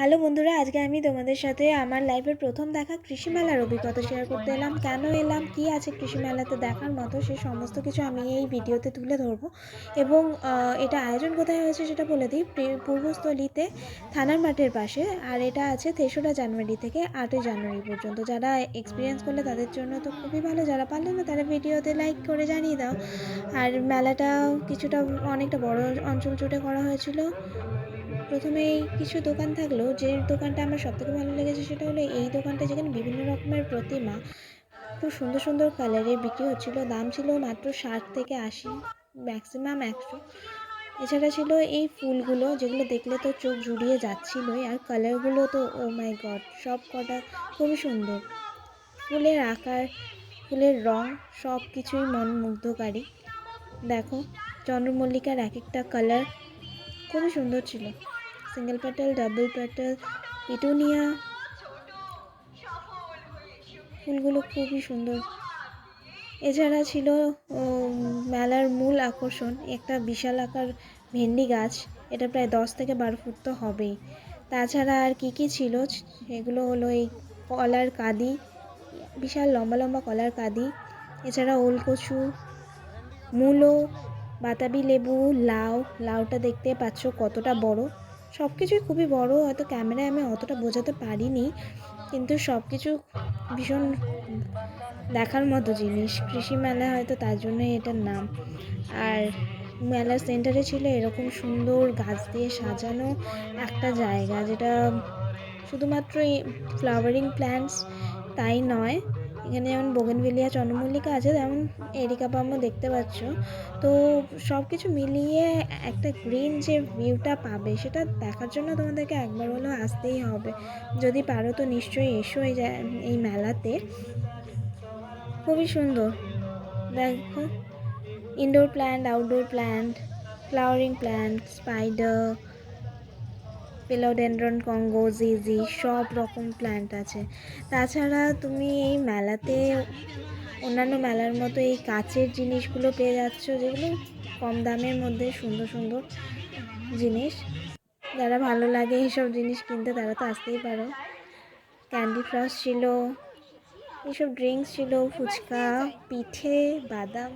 Hello বন্ধুরা, আজকে আমি তোমাদের সাথে আমার লাইফের প্রথম দেখা কৃষি মেলার অভিজ্ঞতা শেয়ার করতে এলাম। কেন এলাম? কি আছে কৃষি মেলাতে দেখার মতো? সে সমস্ত কিছু আমি এই ভিডিওতে তুলে ধরবো। এবং এটা আয়োজন কোথায় হয়েছে সেটা বলে দিই। প্রে- পূর্বস্থলীতে থানার মাঠের পাশে। আর এটা আছে তেসরা জানুয়ারি থেকে আটই জানুয়ারি পর্যন্ত। যারা এক্সপিরিয়েন্স করলে তাদের জন্য তো খুবই ভালো। যারা পারলে না, তারা ভিডিওতে লাইক করে জানিয়ে দাও। আর মেলাটা কিছুটা অনেকটা বড় অঞ্চল জুড়ে করা হয়েছিল। প্রথমেই কিছু দোকান থাকলেও যে দোকানটা আমার সবথেকে ভালো লেগেছে সেটা হলো এই দোকানটা যেখানে বিভিন্ন রকমের প্রতিমা, খুব সুন্দর সুন্দর কালারে বিক্রি হচ্ছিল। দাম ছিল মাত্র ষাট থেকে আশি ম্যাক্সিমাম একশো। এছাড়া ছিল এই ফুলগুলো যেগুলো দেখলে তো চোখ জুড়িয়ে যাচ্ছিলই, আর কালারগুলো তো ও মাই গড সব কটা খুবই সুন্দর। ফুলের আকার, ফুলের রং সব কিছুই মনমুগ্ধকারী। দেখো, চন্দ্রমল্লিকার এক একটা কালার খুবই সুন্দর ছিল। Single petal double petal petunia ফুলগুলো খুবই সুন্দর। এছাড়া ছিল মেলার মূল আকর্ষণ, একটা বিশাল আকার ভেন্ডি গাছ। এটা প্রায় দশ থেকে বারো ফুট তো হবেই। তাছাড়া আর কি কি ছিল? সেগুলো হলো এই কলার কাঁদি, বিশাল লম্বা লম্বা কলার কাঁদি। এছাড়া ওলকচু, মূলো, বাতাবি লেবু, লাউ। লাউটা দেখতে পাচ্ছ কতটা বড়। সব কিছুই খুবই বড়, হয়তো ক্যামেরায় আমি অতটা বোঝাতে পারিনি, কিন্তু সব কিছু ভীষণ দেখার মতো জিনিস। কৃষি মেলা হয়তো তার জন্যই এটার নাম। আর মেলার সেন্টারে ছিল এরকম সুন্দর গাছ দিয়ে সাজানো একটা জায়গা, যেটা শুধুমাত্র ফ্লাওয়ারিং প্ল্যান্টস তাই নয় এখানে যেমন বোগেনভেলিয়া চন্দ্রমল্লিকা আছে, তেমন এরিকা পামও দেখতে পাচ্ছ। তো সব কিছু মিলিয়ে একটা গ্রিন যে ভিউটা পাবে, সেটা দেখার জন্য তোমাদেরকে একবার হলেও আসতেই হবে। যদি পারো তো নিশ্চয়ই এসো এই এই মেলাতে। খুবই সুন্দর। দেখো। Indoor plant outdoor plant flowering plant spider philodendron Congo জিজি সব রকম প্ল্যান্ট আছে। তাছাড়া তুমি এই মেলাতে, অন্যান্য মেলার মতো এই কাচের জিনিসগুলো পেয়ে যাচ্ছ, যেগুলো কম দামের মধ্যে সুন্দর সুন্দর জিনিস। যারা ভালো লাগে এইসব জিনিস কিনতে, তারা তো আসতেই পারো। ক্যান্ডি ফ্লাস ছিল এইসব ড্রিঙ্কস ছিল, ফুচকা, পিঠে, বাদাম।